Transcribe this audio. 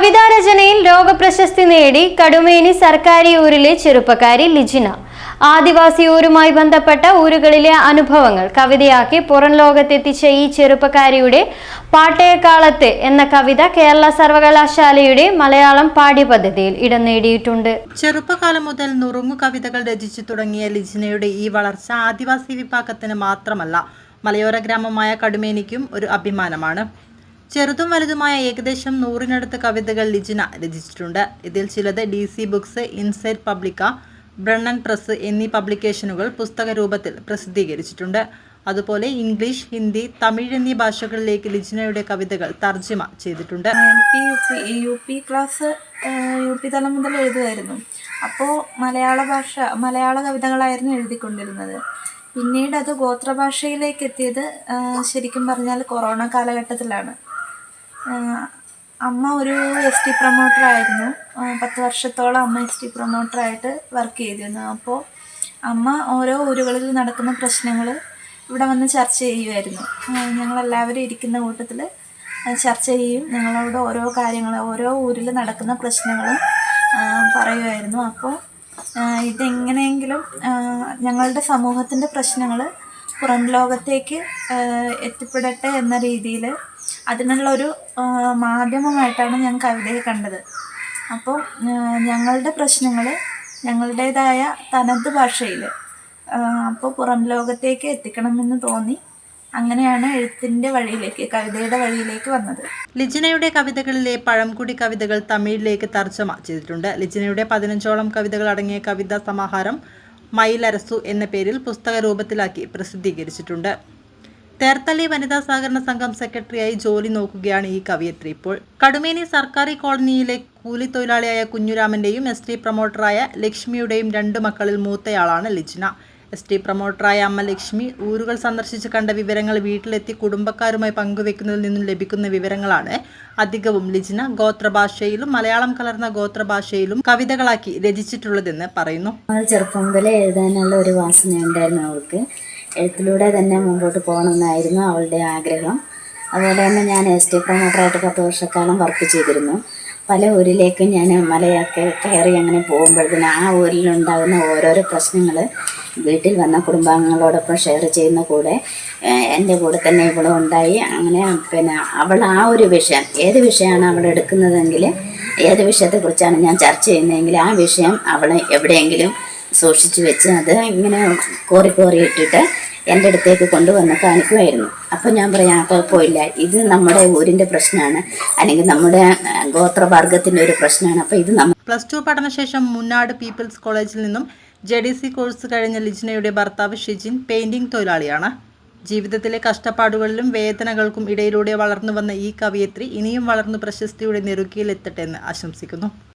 കവിതാരചനയിൽ ലോകപ്രശസ്തി നേടി കടുമേനി സർക്കാരി ഊരിലെ ചെറുപ്പക്കാരി ലിജിന. ആദിവാസി ഊരുമായി ബന്ധപ്പെട്ട ഊരുകളിലെ അനുഭവങ്ങൾ കവിതയാക്കി പുറം ലോകത്തെത്തിച്ച ഈ ചെറുപ്പക്കാരിയുടെ പാട്ടയക്കാലത്ത് എന്ന കവിത കേരള സർവകലാശാലയുടെ മലയാളം പാഠ്യപദ്ധതിയിൽ ഇടം നേടിയിട്ടുണ്ട്. ചെറുപ്പകാലം മുതൽ നുറുങ്ങു കവിതകൾ രചിച്ചു തുടങ്ങിയ ലിജിനയുടെ ഈ വളർച്ച ആദിവാസി വിഭാഗത്തിന് മാത്രമല്ല മലയോര ഗ്രാമമായ കടുമേനിക്കും ഒരു അഭിമാനമാണ്. ചെറുതും വലുതുമായ ഏകദേശം നൂറിനടുത്ത് കവിതകൾ ലിജിന രചിച്ചിട്ടുണ്ട്. ഇതിൽ ചിലത് D C Books Insight Publica Brennen Press എന്നീ പബ്ലിക്കേഷനുകൾ പുസ്തക രൂപത്തിൽ പ്രസിദ്ധീകരിച്ചിട്ടുണ്ട്. അതുപോലെ ഇംഗ്ലീഷ് ഹിന്ദി തമിഴ് എന്നീ ഭാഷകളിലേക്ക് ലിജിനയുടെ കവിതകൾ തർജിമ ചെയ്തിട്ടുണ്ട്. U P class U P തലം മുതൽ എഴുതുമായിരുന്നു. അപ്പോൾ മലയാള ഭാഷ മലയാള കവിതകളായിരുന്നു എഴുതിക്കൊണ്ടിരുന്നത്. പിന്നീട് അത് ഗോത്രഭാഷയിലേക്ക് എത്തിയത് ശരിക്കും പറഞ്ഞാൽ കൊറോണ കാലഘട്ടത്തിലാണ്. അമ്മ ഒരു എസ് ടി പ്രൊമോട്ടറായിരുന്നു ആ, പത്ത് വർഷത്തോളം അമ്മ എസ് ടി പ്രൊമോട്ടറായിട്ട് വർക്ക് ചെയ്തിരുന്നു. അപ്പോൾ അമ്മ ഓരോ ഊരുകളിൽ നടക്കുന്ന പ്രശ്നങ്ങൾ ഇവിടെ വന്ന് ചർച്ച ചെയ്യുമായിരുന്നു ഞങ്ങളെല്ലാവരും ഇരിക്കുന്ന കൂട്ടത്തിൽ ചർച്ച ചെയ്യും. ഞങ്ങളോട് ഓരോ കാര്യങ്ങൾ ഓരോ ഊരിൽ നടക്കുന്ന പ്രശ്നങ്ങളും പറയുമായിരുന്നു അപ്പോൾ ഇതെങ്ങനെയെങ്കിലും ഞങ്ങളുടെ സമൂഹത്തിന്റെ പ്രശ്നങ്ങൾ പുറം ലോകത്തേക്ക് എത്തിപ്പെടട്ടെ എന്ന രീതിയിൽ അതിനുള്ളൊരു മാധ്യമമായിട്ടാണ് ഞാൻ കവിതയെ കണ്ടത്. അപ്പോൾ ഞങ്ങളുടെ പ്രശ്നങ്ങൾ ഞങ്ങളുടേതായ തനത് ഭാഷയിൽ അപ്പോൾ പുറം ലോകത്തേക്ക് എത്തിക്കണമെന്ന് തോന്നി. അങ്ങനെയാണ് എഴുത്തിന്റെ വഴിയിലേക്ക് കവിതയുടെ വഴിയിലേക്ക് വന്നത്. ലിജിനയുടെ കവിതകളിലെ പഴംകുടി കവിതകൾ തമിഴിലേക്ക് തർജമ ചെയ്തിട്ടുണ്ട്. ലിജിനയുടെ പതിനഞ്ചോളം കവിതകൾ അടങ്ങിയ കവിതാ സമാഹാരം മയിലരസു എന്ന പേരിൽ പുസ്തക രൂപത്തിലാക്കി പ്രസിദ്ധീകരിച്ചിട്ടുണ്ട്. തേർത്തള്ളി വനിതാ സഹകരണ സംഘം സെക്രട്ടറിയായി ജോലി നോക്കുകയാണ് ഈ കവിയത്രി ഇപ്പോൾ. കടുമേനി സർക്കാർ കോളനിയിലെ കൂലി തൊഴിലാളിയായ കുഞ്ഞുരാമന്റെയും എസ് ടി പ്രൊമോട്ടറായ ലക്ഷ്മിയുടെയും രണ്ട് മക്കളിൽ മൂത്തയാളാണ് ലിജിന. എസ് ടി പ്രൊമോട്ടറായ അമ്മ ലക്ഷ്മി ഊരുകൾ സന്ദർശിച്ച് കണ്ട വിവരങ്ങൾ വീട്ടിലെത്തി കുടുംബക്കാരുമായി പങ്കുവെക്കുന്നതിൽ നിന്നും ലഭിക്കുന്ന വിവരങ്ങളാണ് അധികവും ലിജിന ഗോത്രഭാഷയിലും മലയാളം കലർന്ന ഗോത്രഭാഷയിലും കവിതകളാക്കി രചിച്ചിട്ടുള്ളതെന്ന് പറയുന്നു. ചെറുപ്പം മുതലേ എഴുതാനുള്ള ഒരു വാസന ഉണ്ടായിരുന്നു അവൾക്ക്. എഴുത്തിലൂടെ തന്നെ മുമ്പോട്ട് പോകണമെന്നായിരുന്നു അവളുടെ ആഗ്രഹം. അതുപോലെ തന്നെ ഞാൻ എസ് ടി പ്രൊമോട്ടറായിട്ട് പത്ത് വർഷക്കാലം വർക്ക് ചെയ്തിരുന്നു. പല ഊരിലേക്കും ഞാൻ മലയൊക്കെ കയറി അങ്ങനെ പോകുമ്പോഴത്തേന് ആ ഊരിലുണ്ടാകുന്ന ഓരോരോ പ്രശ്നങ്ങൾ വീട്ടിൽ വന്ന കുടുംബാംഗങ്ങളോടൊപ്പം ഷെയർ ചെയ്യുന്ന കൂടെ എന്റെ കൂടെ തന്നെ ഇവിടെ ഉണ്ടായി. അങ്ങനെ പിന്നെ അവൾ ആ ഒരു വിഷയം ഏത് വിഷയമാണ് അവൾ എടുക്കുന്നതെങ്കിൽ ഏത് വിഷയത്തെക്കുറിച്ചാണ് ഞാൻ ചർച്ച ചെയ്യുന്നതെങ്കിൽ ആ വിഷയം അവൾ എവിടെയെങ്കിലും സൂക്ഷിച്ചു വെച്ച് അത് ഇങ്ങനെ കോറി കോറി ഇട്ടിട്ട് എന്റെ അടുത്തേക്ക് കൊണ്ടുവന്ന് കാണിക്കുമായിരുന്നു. അപ്പോൾ ഞാൻ പറയാം "ആ, കുഴപ്പമില്ല. ഇത് നമ്മുടെ ഊരിന്റെ പ്രശ്നമാണ്. അല്ലെങ്കിൽ നമ്മുടെ ഗോത്രവർഗത്തിന്റെ ഒരു പ്രശ്നമാണ്. അപ്പോൾ ഇത് നമ്മൾ പ്ലസ് ടു പഠനശേഷം മുന്നാട് പീപ്പിൾസ് കോളേജിൽ നിന്നും ജെ ഡി സി കോഴ്സ് കഴിഞ്ഞ ലിജ്നയുടെ ഭർത്താവ് ഷിജിൻ പെയിന്റിംഗ് തൊഴിലാളിയാണ്. ജീവിതത്തിലെ കഷ്ടപ്പാടുകളിലും വേദനകൾക്കും ഇടയിലൂടെ വളർന്നു വന്ന ഈ കവിയത്രി ഇനിയും വളർന്നു പ്രശസ്തിയുടെ നെറുകിയിലെത്തട്ടെ എന്ന് ആശംസിക്കുന്നു.